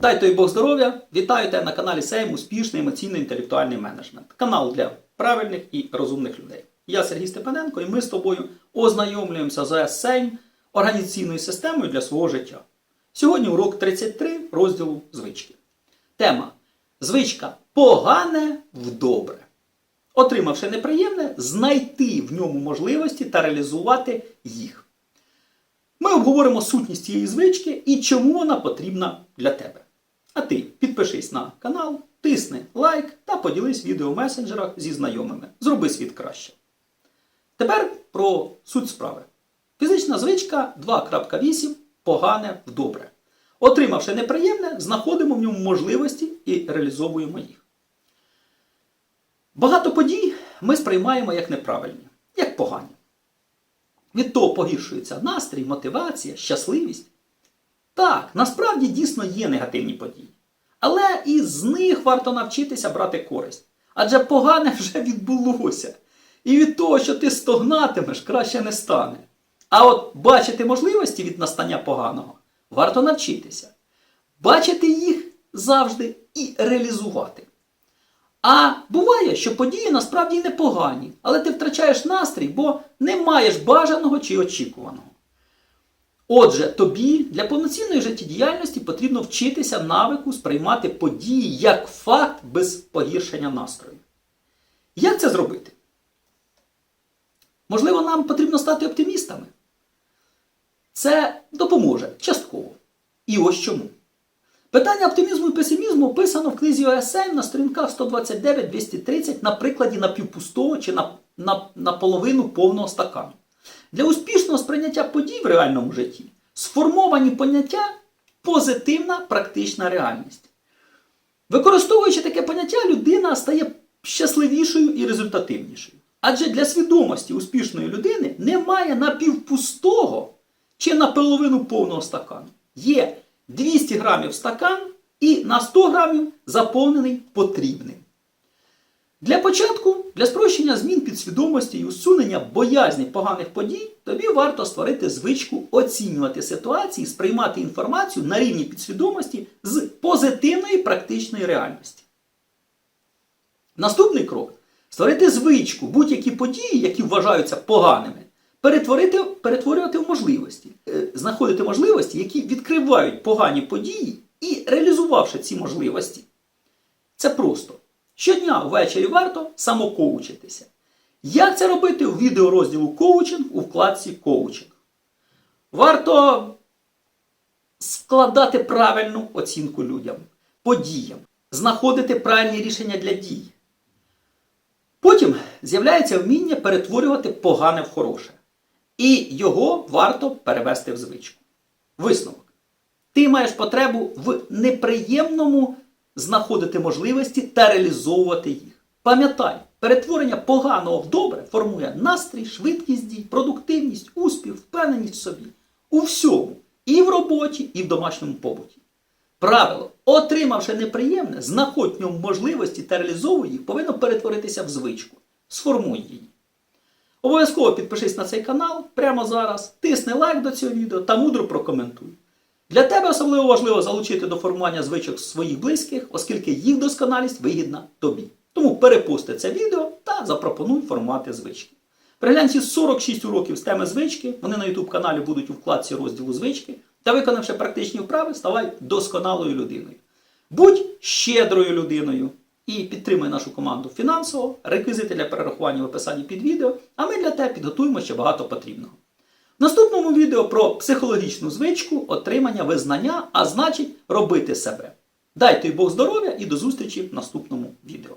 Дай той Бог здоров'я! Вітаю тебе на каналі Сейм Успішний емоційно-інтелектуальний менеджмент. Канал для правильних і розумних людей. Я Сергій Степаненко, і ми з тобою ознайомлюємося з Сейм організаційною системою для свого життя. Сьогодні урок 33 розділу звички. Тема Звичка погане в добре. Отримавши неприємне, знайти в ньому можливості та реалізувати їх. Ми обговоримо сутність цієї звички і чому вона потрібна для тебе. А ти підпишись на канал, тисни лайк та поділись відео в месенджерах зі знайомими. Зроби світ краще. Тепер про суть справи. Фізична звичка 2.8 погане в добре. Отримавши неприємне, знаходимо в ньому можливості і реалізовуємо їх. Багато подій ми сприймаємо як неправильні, як погані. Від того погіршується настрій, мотивація, щасливість. Так, насправді дійсно є негативні події. Але і з них варто навчитися брати користь. Адже погане вже відбулося. І від того, що ти стогнатимеш, краще не стане. А от бачити можливості від настання поганого варто навчитися. Бачити їх завжди і реалізувати. А буває, що події насправді непогані, але ти втрачаєш настрій, бо не маєш бажаного чи очікуваного. Отже, тобі для повноцінної життєдіяльності потрібно вчитися навику сприймати події як факт без погіршення настрою. Як це зробити? Можливо, нам потрібно стати оптимістами. Це допоможе частково. І ось чому. Питання оптимізму і песимізму описано в книзі ОСМ на сторінках 129-230 на прикладі напівпустого чи на, на, наполовину повного стакану. Для успішного сприйняття подій в реальному житті сформовані поняття позитивна практична реальність. Використовуючи таке поняття, людина стає щасливішою і результативнішою. Адже для свідомості успішної людини немає напівпустого чи наполовину повного стакану. Є 200 грамів стакан і на 100 грамів заповнений потрібним. Для початку, для спрощення змін підсвідомості і усунення боязні поганих подій, тобі варто створити звичку оцінювати ситуації, сприймати інформацію на рівні підсвідомості з позитивної практичної реальності. Наступний крок створити звичку будь-які події, які вважаються поганими, перетворити, перетворювати в можливості, Е, знаходити можливості, які відкривають погані події, і реалізувавши ці можливості. Це просто. Щодня ввечері варто самокоучитися. Як це робити у відеорозділу коучинг у вкладці коучинг? Варто складати правильну оцінку людям, подіям, знаходити правильні рішення для дій. Потім з'являється вміння перетворювати погане в хороше. І його варто перевести в звичку. Висновок. Ти маєш потребу в неприємному знаходити можливості та реалізовувати їх. Пам'ятай, перетворення поганого в добре формує настрій, швидкість дій, продуктивність, успіх, впевненість в собі. У всьому. І в роботі, і в домашньому побуті. Правило, отримавши неприємне, знаходь ньому можливості та реалізовуй їх, повинно перетворитися в звичку. Сформуй її. Обов'язково підпишись на цей канал прямо зараз, тисни лайк до цього відео та мудро прокоментуй. Для тебе особливо важливо залучити до формування звичок своїх близьких, оскільки їх досконалість вигідна тобі. Тому перепусти це відео та запропонуй формувати звички. Переглянь ці 46 уроків з теми звички, вони на YouTube каналі будуть у вкладці розділу звички, та виконавши практичні вправи, ставай досконалою людиною. Будь щедрою людиною і підтримуй нашу команду фінансово, реквізити для перерахування в описанні під відео, а ми для тебе підготуємо ще багато потрібного. Наступному відео про психологічну звичку, отримання визнання, а значить робити себе. Дайте Бог здоров'я і до зустрічі в наступному відео.